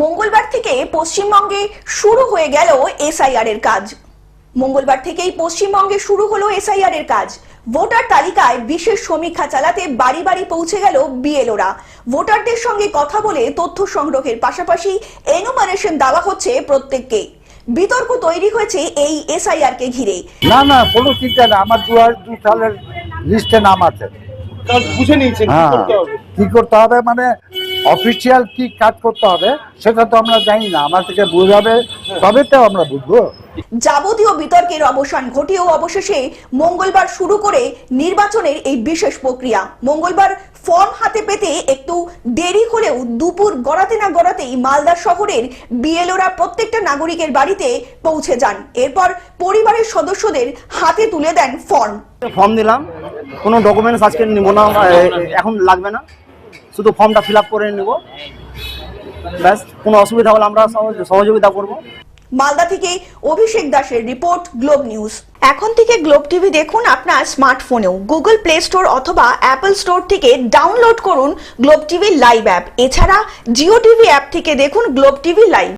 মঙ্গলবার থেকে পশ্চিমবঙ্গে শুরু হয়ে গেল এসআইআর এর কাজ। মঙ্গলবার থেকেই পশ্চিমবঙ্গে শুরু হলো এসআইআর এর কাজ। ভোটার তালিকায় বিশেষ সমীক্ষা চালাতে বাড়ি বাড়ি পৌঁছে গেল বিএলওরা। ভোটারদের সঙ্গে কথা বলে তথ্য সংগ্রহের পাশাপাশি এনুমারেশন দেওয়া হচ্ছে প্রত্যেককে। বিতর্ক তৈরি হয়েছে এই এসআইআর কে ঘিরে। না না কোনো চিন্তা না আমার দু সালের লিস্টে নাম আছে। বুঝে নিয়েছেন কি হ্যাঁ করতে হবে? কি করতে হবে? মানে অফিসিয়াল কি কাজ করতে হবে সেটা তো আমরা জানি না আমার থেকে বোঝাবে তবে তো আমরা বুঝব। যাবতীয় বিতর্কের অবসান ঘটিয়েও অবশেষে মঙ্গলবার শুরু করে নির্বাচনের এই বিশেষ প্রক্রিয়া। মঙ্গলবার ফর্ম হাতে পেতে একটু দেরি হলেও দুপুর গড়াতে না গড়াতেই মালদা শহরের বিএলওরা প্রত্যেকটা নাগরিকের বাড়িতে পৌঁছে যান। এরপর পরিবারের সদস্যদের হাতে তুলে দেন ফর্ম। ফর্ম দিলাম কোনো ডকুমেন্টস আজকে নিব না এখন লাগবে না। শুধু ফর্মটা ফিল করে নেব। ব্যাস, কোনো অসুবিধা হলে আমরা সহযোগিতা করব। মালদা থেকে অভিষেক দাসের রিপোর্ট, গ্লোব নিউজ। এখন থেকে গ্লোব টিভি দেখুন আপনার স্মার্টফোনেও। গুগল প্লে স্টোর অথবা অ্যাপল স্টোর থেকে ডাউনলোড করুন গ্লোব টিভি লাইভ অ্যাপ। এছাড়া জিও টিভি অ্যাপ থেকে দেখুন গ্লোব টিভি লাইভ।